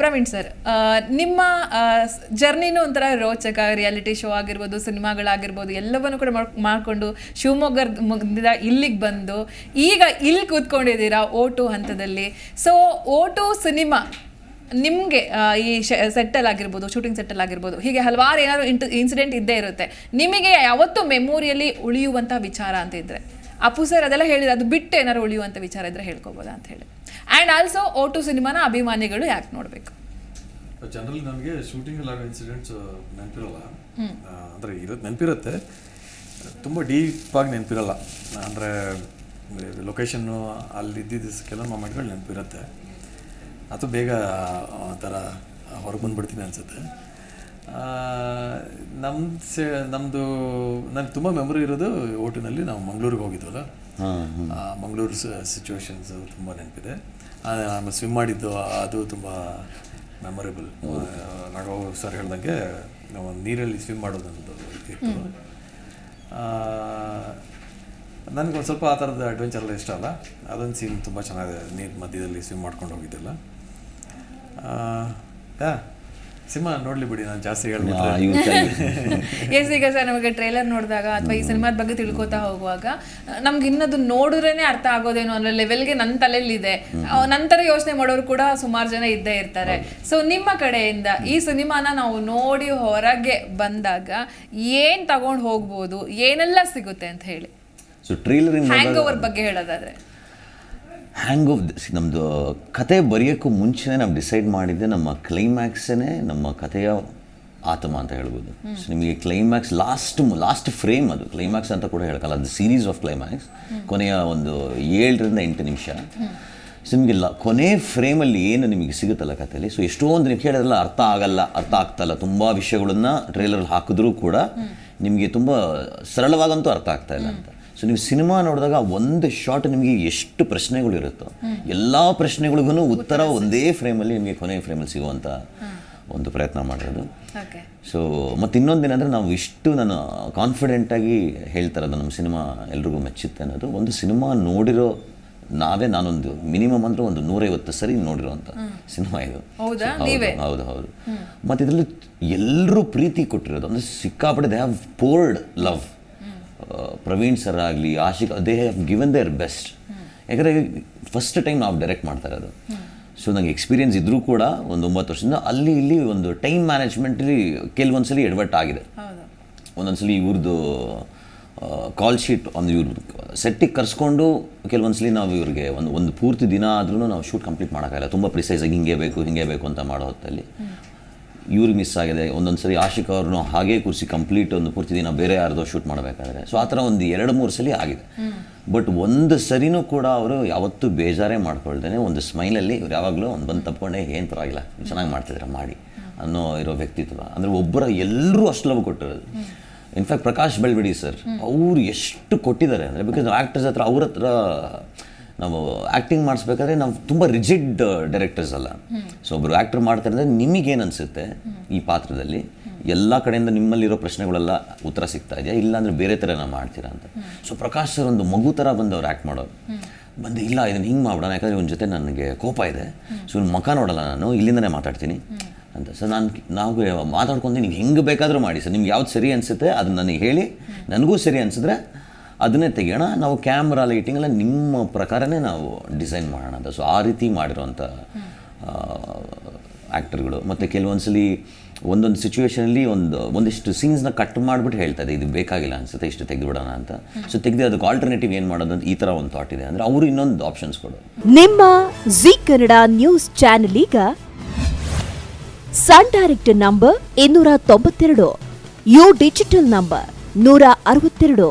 Praveen sir ನಿಮ್ಮ ಜರ್ನಿನೂ ಒಂಥರ ರೋಚಕ ರಿಯಾಲಿಟಿ ಶೋ ಆಗಿರ್ಬೋದು, ಸಿನಿಮಾಗಳಾಗಿರ್ಬೋದು, ಎಲ್ಲವನ್ನು ಕೂಡ ಮಾಡಿಕೊಂಡು ಶಿವಮೊಗ್ಗದಿಂದ ಇಲ್ಲಿಗೆ ಬಂದು ಈಗ ಇಲ್ಲಿ ಕೂತ್ಕೊಂಡಿದ್ದೀರಾ ಓಟು ಹಂತದಲ್ಲಿ. ಸೊ ಓಟು ಸಿನಿಮಾ ನಿಮಗೆ ಈ ಸೆಟ್ಟಲ್ ಆಗಿರ್ಬೋದು ಶೂಟಿಂಗ್ ಸೆಟ್ಟಲ್ ಆಗಿರ್ಬೋದು ಹೀಗೆ ಹಲವಾರು ಏನಾದರೂ ಇಂಟ್ ಇನ್ಸಿಡೆಂಟ್ ಇದ್ದೇ ಇರುತ್ತೆ. ನಿಮಗೆ ಯಾವತ್ತೂ ಮೆಮೊರಿಯಲ್ಲಿ ಉಳಿಯುವಂಥ ವಿಚಾರ ಅಂತ ಇದ್ರೆ? ಅಪ್ಪು ಸರ್ ಅದೆಲ್ಲ ಹೇಳಿದ್ರೆ ಅದು ಬಿಟ್ಟು ಏನಾರು ಉಳಿಯುವಂಥ ವಿಚಾರ ಇದ್ರೆ ಹೇಳ್ಕೊಬೋದಾ ಅಂತ ಹೇಳಿ. ಆ್ಯಂಡ್ ಆಲ್ಸೋ ಓ ಟು ಸಿನಿಮಾನ ಅಭಿಮಾನಿಗಳು ಯಾಕೆ ನೋಡಬೇಕು? ಜನರಲಿ ನನಗೆ ಶೂಟಿಂಗ್ ಎಲ್ಲ ಇನ್ಸಿಡೆಂಟ್ಸ್ ನೆನಪಿರಲ್ಲ. ಅಂದರೆ ಇರೋದು ನೆನಪಿರುತ್ತೆ. ತುಂಬ ಡೀಪಾಗಿ ನೆನಪಿರಲ್ಲ. ಅಂದರೆ ಲೊಕೇಶನ್ನು ಅಲ್ಲಿ ಇದ್ದಿದ್ದು ಕೆಲವು ಮೊಮೆಂಟ್ಗಳು ನೆನಪಿರುತ್ತೆ. ಅದು ಬೇಗ ಒಂಥರ ಹೊರಗೆ ಬಂದ್ಬಿಡ್ತೀನಿ ಅನಿಸುತ್ತೆ. ನಮ್ಮ ಸೆ ನಮ್ಮದು ನನಗೆ ತುಂಬ ಮೆಮೊರಿ ಇರೋದು ಓಟಿನಲ್ಲಿ ನಾವು ಮಂಗಳೂರಿಗೆ ಹೋಗಿದ್ವಲ್ಲ? ಮಂಗ್ಳೂರು ಸಿಚುವೇಶನ್ಸ್ ತುಂಬ ನೆನಪಿದೆ. ಆಮೇಲೆ ಸ್ವಿಮ್ ಮಾಡಿದ್ದು ಅದು ತುಂಬ ಮೆಮೊರೇಬಲ್ ನಾಗೋ ಸರ್ ಹೇಳ್ದಂಗೆ ನಾವು ಒಂದು ನೀರಲ್ಲಿ ಸ್ವಿಮ್ ಮಾಡೋದಂತ ಇತ್ತು. ನನಗೆ ಸ್ವಲ್ಪ ಆ ಥರದ ಅಡ್ವೆಂಚರ್ ಎಲ್ಲ ಇಷ್ಟ ಅಲ್ಲ. ಅದೊಂದು ಸೀನ್ ತುಂಬ ಚೆನ್ನಾಗಿದೆ. ನೀರು ಮಧ್ಯದಲ್ಲಿ ಸ್ವಿಮ್ ಮಾಡ್ಕೊಂಡು ಹೋಗಿದ್ದೆಲ್ಲ. ಯಾ? ಸಿನಿಮಾ ನೋಡ್ಲಿ ಬಿಡಿ ನಾನು ಜಾಸ್ತಿ ಹೇಳ್ಬೋದು ಎಸ್ ಈಗ ಸರ್ ನಮಗೆ ಟ್ರೈಲರ್ ನೋಡಿದಾಗ ಅಥವಾ ಈ ಸಿನಿಮಾದ ಬಗ್ಗೆ ತಿಳ್ಕೊತಾ ಹೋಗುವಾಗ ನಮ್ಗೆ ಇನ್ನದು ನೋಡಿದ್ರೇನೆ ಅರ್ಥ ಆಗೋದೇನೋ ಅನ್ನೋ ಲೆವೆಲ್ಗೆ ನನ್ನ ತಲೆಯಲ್ಲಿ ಇದೆ ನಂತರ ಯೋಚನೆ ಮಾಡೋರು ಕೂಡ ಸುಮಾರು ಜನ ಇದ್ದೇ ಇರ್ತಾರೆ. ಸೊ ನಿಮ್ಮ ಕಡೆಯಿಂದ ಈ ಸಿನಿಮಾನ ನಾವು ನೋಡಿ ಹೊರಗೆ ಬಂದಾಗ ಏನ್ ತಗೊಂಡು ಹೋಗ್ಬೋದು ಏನೆಲ್ಲ ಸಿಗುತ್ತೆ ಅಂತ ಹೇಳಿ. ಸೊ ಹ್ಯಾಂಗ್ ಓವರ್ ಬಗ್ಗೆ ಹೇಳೋದಾದ್ರೆ. ಹ್ಯಾಂಗ್ ಆಫ್ ನಮ್ಮದು ಕತೆ ಬರೆಯೋಕ್ಕೂ ಮುಂಚೆನೇ ನಾವು ಡಿಸೈಡ್ ಮಾಡಿದ್ದೆ ನಮ್ಮ ಕ್ಲೈಮ್ಯಾಕ್ಸೇ ನಮ್ಮ ಕಥೆಯ ಆತಮ ಅಂತ ಹೇಳ್ಬೋದು. ಸೊ ನಿಮಗೆ ಕ್ಲೈಮ್ಯಾಕ್ಸ್ ಲಾಸ್ಟ್ ಲಾಸ್ಟ್ ಫ್ರೇಮ್ ಅದು. ಕ್ಲೈಮ್ಯಾಕ್ಸ್ ಅಂತ ಕೂಡ ಹೇಳಕ್ಕಲ್ಲ ಅದು ಸೀರೀಸ್ ಆಫ್ ಕ್ಲೈಮ್ಯಾಕ್ಸ್ ಕೊನೆಯ ಒಂದು ಏಳರಿಂದ ಎಂಟು ನಿಮಿಷ. ಸೊ ನಿಮಗೆ ಲ ಕೊನೆ ಫ್ರೇಮಲ್ಲಿ ಏನು ನಿಮಗೆ ಸಿಗುತ್ತಲ್ಲ ಕಥೆಯಲ್ಲಿ ಸೊ ಎಷ್ಟೊಂದು ನೀವು ಹೇಳೋದಲ್ಲ ಅರ್ಥ ಆಗಲ್ಲ ಅರ್ಥ ಆಗ್ತಲ್ಲ. ತುಂಬ ವಿಷಯಗಳನ್ನ ಟ್ರೈಲರ್ ಹಾಕಿದ್ರೂ ಕೂಡ ನಿಮಗೆ ತುಂಬ ಸರಳವಾಗಂತೂ ಅರ್ಥ ಆಗ್ತಾ ಇಲ್ಲ ಅಂತ. ಸೊ ನೀವು ಸಿನಿಮಾ ನೋಡಿದಾಗ ಒಂದು ಶಾಟ್ ನಿಮಗೆ ಎಷ್ಟು ಪ್ರಶ್ನೆಗಳು ಇರುತ್ತೋ ಎಲ್ಲ ಪ್ರಶ್ನೆಗಳಿಗೂ ಉತ್ತರ ಒಂದೇ ಫ್ರೇಮಲ್ಲಿ ನಿಮಗೆ ಕೊನೆ ಫ್ರೇಮಲ್ಲಿ ಸಿಗುವಂಥ ಒಂದು ಪ್ರಯತ್ನ ಮಾಡಿರೋದು. ಸೊ ಮತ್ತು ಇನ್ನೊಂದೇನೆಂದರೆ ನಾವು ಇಷ್ಟು ನಾನು ಕಾನ್ಫಿಡೆಂಟಾಗಿ ಹೇಳ್ತಾರೆ ಅದು ನಮ್ಮ ಸಿನಿಮಾ ಎಲ್ರಿಗೂ ಮೆಚ್ಚುತ್ತೆ ಅನ್ನೋದು ಒಂದು ಸಿನಿಮಾ ನೋಡಿರೋ ನಾವೇ ನಾನೊಂದು ಮಿನಿಮಮ್ ಅಂದ್ರೆ ಒಂದು ನೂರೈವತ್ತು ಸರಿ ನೋಡಿರೋಂಥ ಸಿನಿಮಾ ಇದು. ಹೌದಾ? ಹೌದು, ಹೌದು ಹೌದು. ಮತ್ತು ಇದರಲ್ಲಿ ಎಲ್ಲರೂ ಪ್ರೀತಿ ಕೊಟ್ಟಿರೋದು ಅಂದರೆ ಸಿಕ್ಕಾಪಟ್ಟೆ they have poured love Praveen sir ಆಗಲಿ Ashik they have given their best ಯಾಕಂದರೆ ಫಸ್ಟ್ ಟೈಮ್ ನಾವು ಡೈರೆಕ್ಟ್ ಮಾಡ್ತಾ ಇರೋದು. ಸೊ ನನಗೆ ಎಕ್ಸ್ಪೀರಿಯನ್ಸ್ ಇದ್ದರೂ ಕೂಡ ಒಂದು ಒಂಬತ್ತು ವರ್ಷದಿಂದ ಅಲ್ಲಿ ಇಲ್ಲಿ ಒಂದು ಟೈಮ್ ಮ್ಯಾನೇಜ್ಮೆಂಟಲ್ಲಿ ಕೆಲವೊಂದ್ಸಲಿ ಎಡ್ವರ್ಟ್ ಆಗಿದೆ. ಒಂದೊಂದು ಸಲ ಇವ್ರದ್ದು ಕಾಲ್ ಶೀಟ್ ಒಂದು ಇವ್ರ ಸೆಟ್ಟಿಗೆ ಕರ್ಸ್ಕೊಂಡು ಕೆಲವೊಂದ್ಸಲಿ ನಾವು ಇವ್ರಿಗೆ ಒಂದು ಒಂದು ಪೂರ್ತಿ ದಿನ ಆದ್ರೂ ನಾವು ಶೂಟ್ ಕಂಪ್ಲೀಟ್ ಮಾಡೋಕ್ಕಾಗಲ್ಲ. ತುಂಬ ಪ್ರಿಸೈಸಾಗಿ ಹಿಂಗೆ ಬೇಕು ಹಿಂಗೆ ಬೇಕು ಅಂತ ಮಾಡೋ ಹೊತ್ತಲ್ಲಿ. ಇವ್ರಿಗೆ ಮಿಸ್ ಆಗಿದೆ ಒಂದೊಂದು ಸರಿ ಆಶಿಕ್ ಅವ್ರನ್ನೂ ಹಾಗೆ ಕೂರಿಸಿ ಕಂಪ್ಲೀಟ್ ಒಂದು ಪೂರ್ತಿ ದಿನ ಬೇರೆ ಯಾರ್ದೋ ಶೂಟ್ ಮಾಡಬೇಕಾದ್ರೆ. ಸೊ ಆ ಥರ ಒಂದು ಎರಡು ಮೂರು ಸಲ ಆಗಿದೆ. ಬಟ್ ಒಂದು ಸರಿನೂ ಕೂಡ ಅವರು ಯಾವತ್ತೂ ಬೇಜಾರೇ ಮಾಡ್ಕೊಳ್ದೇನೆ ಒಂದು ಸ್ಮೈಲಲ್ಲಿ ಇವ್ರು ಯಾವಾಗಲೂ ಒಂದು ಬಂದು ತಪ್ಕೊಂಡೆ ಏನು ಪರವಾಗಿಲ್ಲ ಚೆನ್ನಾಗಿ ಮಾಡ್ತಿದ್ದೀರಾ ಮಾಡಿ ಅನ್ನೋ ಇರೋ ವ್ಯಕ್ತಿತ್ವ. ಅಂದರೆ ಒಬ್ಬರ ಎಲ್ಲರೂ ಅಷ್ಟು ಲವ್ ಕೊಟ್ಟಿರೋದು. ಇನ್ಫ್ಯಾಕ್ಟ್ ಪ್ರಕಾಶ್ ಬೆಳ್ಬಿಡಿ ಸರ್ ಅವ್ರು ಎಷ್ಟು ಕೊಟ್ಟಿದ್ದಾರೆ ಅಂದರೆ ಬಿಕಾಸ್ ಆ್ಯಕ್ಟರ್ಸ್ ಹತ್ರ ಅವ್ರ ಹತ್ರ ನಾವು ಆ್ಯಕ್ಟಿಂಗ್ ಮಾಡಿಸ್ಬೇಕಾದ್ರೆ ನಾವು ತುಂಬ ರಿಜಿಡ್ ಡೈರೆಕ್ಟರ್ಸ್ ಅಲ್ಲ. ಸೊ ಒಬ್ಬರು ಆ್ಯಕ್ಟರ್ ಮಾಡ್ತಾರೆ ಅಂದರೆ ನಿಮಗೇನು ಅನಿಸುತ್ತೆ? ಈ ಪಾತ್ರದಲ್ಲಿ ಎಲ್ಲ ಕಡೆಯಿಂದ ನಿಮ್ಮಲ್ಲಿರೋ ಪ್ರಶ್ನೆಗಳೆಲ್ಲ ಉತ್ತರ ಸಿಗ್ತಾ ಇದೆಯಾ? ಇಲ್ಲಾಂದರೆ ಬೇರೆ ಥರ ನಾವು ಮಾಡ್ತೀರಾ ಅಂತ. ಸೊ ಪ್ರಕಾಶ್ ಸರ್ ಒಂದು ಮಗು ಥರ ಬಂದು ಅವ್ರು ಆ್ಯಕ್ಟ್ ಮಾಡೋರು. ಬಂದು, ಇಲ್ಲ ಇದನ್ನು ಹಿಂಗೆ ಮಾಡೋಣ ಯಾಕಂದರೆ ಇವನ ಜೊತೆ ನನಗೆ ಕೋಪ ಇದೆ. ಸೊ ಇವ್ನ ಮುಖ ನೋಡಲ್ಲ ನಾನು. ಇಲ್ಲಿಂದನೇ ಮಾತಾಡ್ತೀನಿ ಅಂತ. ಸರ್ ನಾನು ನಾವು ಮಾತಾಡ್ಕೊಂಡು ನಿಮ್ಗೆ ಹೆಂಗೆ ಬೇಕಾದರೂ ಮಾಡಿ ಸರ್. ನಿಮ್ಗೆ ಯಾವ್ದು ಸರಿ ಅನಿಸುತ್ತೆ, ಅದನ್ನ ನನಗೆ ಹೇಳಿ. ನನಗೂ ಸರಿ ಅನಿಸಿದ್ರೆ ಅದನ್ನೇ ತೆಗೆಯೋಣ. ನಾವು ಕ್ಯಾಮ್ರಾ ಲೈಟಿಂಗ್ ಎಲ್ಲ ನಿಮ್ಮ ಪ್ರಕಾರನೇ ನಾವು ಡಿಸೈನ್ ಮಾಡೋಣ ಅಂತ. ಸೊ ಆ ರೀತಿ ಮಾಡಿರೋಂಥ ಆ್ಯಕ್ಟರ್ಗಳು ಮತ್ತು ಕೆಲವೊಂದ್ಸಲಿ ಒಂದೊಂದು ಸಿಚುವೇಷನಲ್ಲಿ ಒಂದು, ಒಂದಿಷ್ಟು ಸೀನ್ಸ್ನ ಕಟ್ ಮಾಡಿಬಿಟ್ಟು ಹೇಳ್ತಾ ಇದೆ. ಇದು ಬೇಕಾಗಿಲ್ಲ ಅನ್ಸುತ್ತೆ, ಇಷ್ಟು ತೆಗೆದುಬಿಡೋಣ ಅಂತ. ಸೊ ತೆಗೆದು ಅದಕ್ಕೆ ಆಲ್ಟರ್ನೇಟಿವ್ ಏನು ಮಾಡೋದು ಅಂತ ಈ ಥರ ಒಂದು ಥಾಟ್ ಇದೆ. ಅಂದರೆ ಅವರು ಇನ್ನೊಂದು ಆಪ್ಷನ್ಸ್ ಕೊಡು. ನಿಮ್ಮ ಜಿ ಕನ್ನಡ ನ್ಯೂಸ್ ಚಾನೆಲ್ ಈಗ ಸನ್ ಡೈರೆಕ್ಟ್ ನಂಬರ್ ಇನ್ನೂರ ತೊಂಬತ್ತೆರಡು, ಯು ಡಿಜಿಟಲ್ ನಂಬರ್ ನೂರ ಅರವತ್ತೆರಡು.